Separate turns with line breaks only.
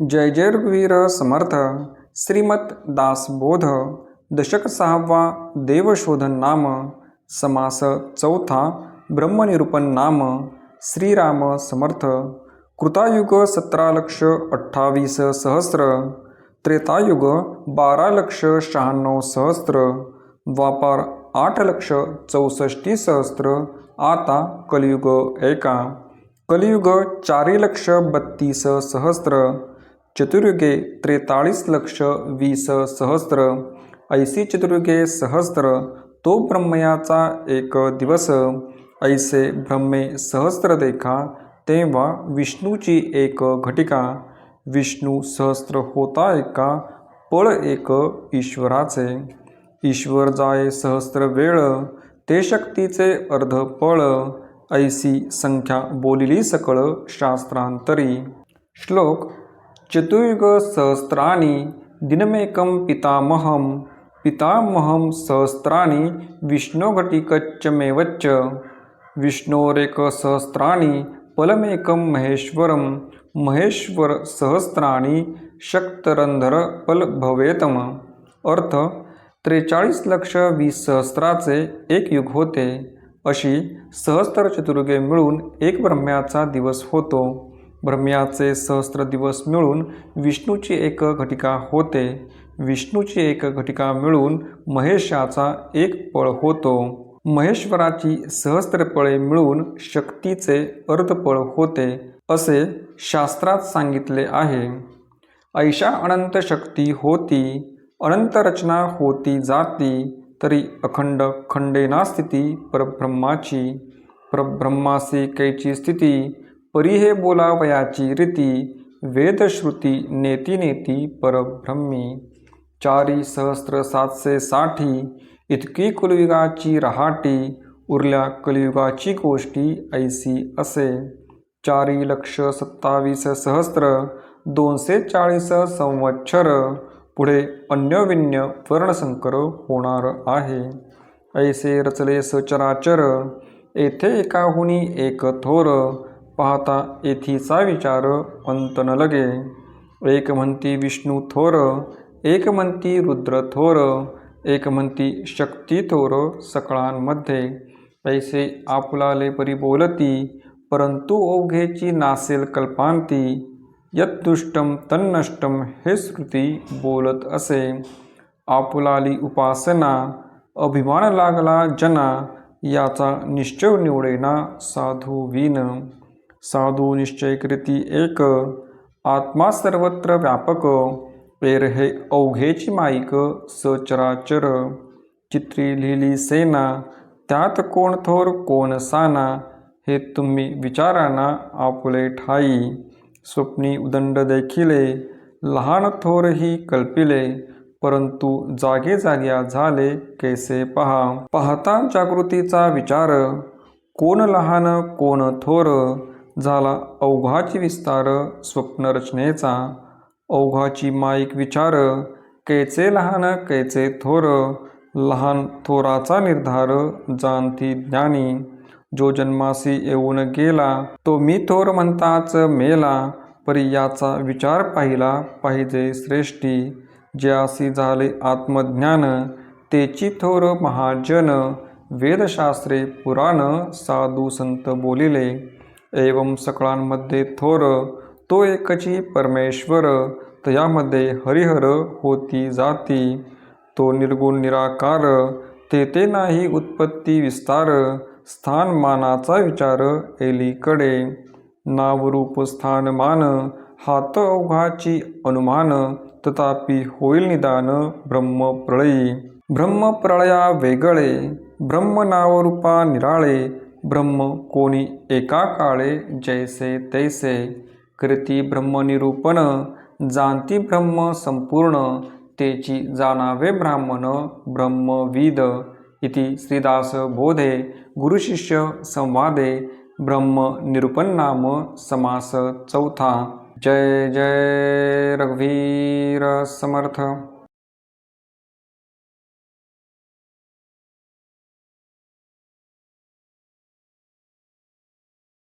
जय जय रघुवीर समर्थ। श्रीमत दासबोध। दशक सहावा देवशोधन नाम। समास चौथा ब्रह्मनिरूपण नाम। श्रीराम समर्थ। कृतायुग सतरा लक्ष अठ्ठावीस सहस्र। त्रेतायुग बारा लक्ष शहाण्णव सहस्त्र द्वापार आठ लक्ष चौसष्टी सहस्त्र आता कलियुग एका। कलियुग चारी लक्ष बत्तीस सहस्त्र चतुर्युगे त्रेताळीस लक्ष वीस सहस्त्र ऐसी चतुर्युगे सहस्त्र तो ब्रह्मयाचा एक दिवस ऐसे ब्रह्मे सहस्त्र देखा तेव्हा विष्णूची एक घटिका विष्णू सहस्त्र होता एका पळ एक ईश्वराचे. ईश्वर जाय सहस्त्र वेळ ते शक्तीचे अर्ध पळ ऐसी संख्या बोलिली सकळ शास्त्रांतरी. श्लोक चतुर्गसहस्राणि दिनमेकं पितामहं पितामहं सहस्राणि विष्णुघटिकच्चमेवच्च विष्णोरेकसहस्राणि फलमेकं महेश्वरं महेश्वर सहस्राणि भवेतम अर्थ त्रेचाळीस लक्ष वीस सहस्राचे एक युग होते. अशी सहस्त्र चतुर्गे मिळून एक ब्रह्म्याचा दिवस होतो. ब्रह्म्याचे सहस्त्र दिवस मिळून विष्णूची एक घटिका होते. विष्णूची एक घटिका मिळून महेशाचा एक पळ होतो. महेश्वराची सहस्त्रपळे मिळून शक्तीचे अर्धपळ होते असे शास्त्रात सांगितले आहे. ऐशा अनंत शक्ती होती अनंत रचना होती जाती तरी अखंड खंडेना स्थिती परब्रह्माची. परब्रह्मासी कैची स्थिती परी हे बोलावयाची रीती वेदश्रुती नेती नेती परब्रह्मी. चारी सहस्त्र सातशे साठी इतकी कुलयुगाची रहाटी उरल्या कलियुगाची गोष्टी ऐसी असे. चारी लक्ष सत्तावीस सहस्त्र दोनशे चाळीस संवत्सर पुढे अन्यविन्य वर्णसंकर होणार आहे. ऐसे रचले सचराचर येथे एकाहुनी एक थोर पाहता येथीचा विचार अंत न लगे. एक म्हणती विष्णू थोर एक म्हणती रुद्र थोर एक म्हणती शक्ती थोर सकळांमध्ये. पैसे आपुलाले परी बोलती परंतु ओघेची नासेल कल्पांती. यद्दुष्टम तन्नष्टम हे श्रुती बोलत असे. आपुलाली उपासना अभिमान लागला जना याचा निश्चय निवडेना साधू विन साधू निश्चयकृती एक आत्मा सर्वत्र व्यापक पेर हे अवघेची माईक सचराचर. चित्री लिहिली सेना त्यात कोण थोर कोण साना हे तुम्ही विचाराना आपुले ठाई. स्वप्नी उदंड देखिले लहान थोरही कल्पिले परंतु जागे जाग्या झाले कैसे पहा. पाहता जागृतीचा विचार कोण लहान कोण थोर झाला अवघाची विस्तार स्वप्नरचनेचा. अवघाची माईक विचार कैचे लहान कैचे थोर लहान थोराचा निर्धार जाणती ज्ञानी. जो जन्मासी येऊन गेला तो मी थोर म्हणताच मेला. परी याचा विचार पाहिला पाहिजे श्रेष्ठी. ज्यासी झाले आत्मज्ञान तेची थोर महाजन. वेदशास्त्रे पुराण साधू संत बोलिले. एवं सकळांमध्ये थोर तो एकची परमेश्वर तयामध्ये हरिहर होती जाती. तो निर्गुण निराकार तेथे नाही उत्पत्ती विस्तार स्थानमानाचा विचार एलीकडे. नावरूप स्थानमान हात अवघाची अनुमान तथापि होईल निदान ब्रह्मप्रळयी ब्रह्मप्रळया वेगळे ब्रह्म नावरूपा निराळे ब्रह्म कोणी एका काळे जैसे तैसे कृती ब्रह्मनिरूपण जाणती ब्रह्म संपूर्ण तेची जाणावे ब्राह्मण ब्रह्मविद. इति श्रीदास बोधे गुरुशिष्य संवादे ब्रह्म निरूपण नाम समास चौथा. जय जय रघुवीर समर्थ.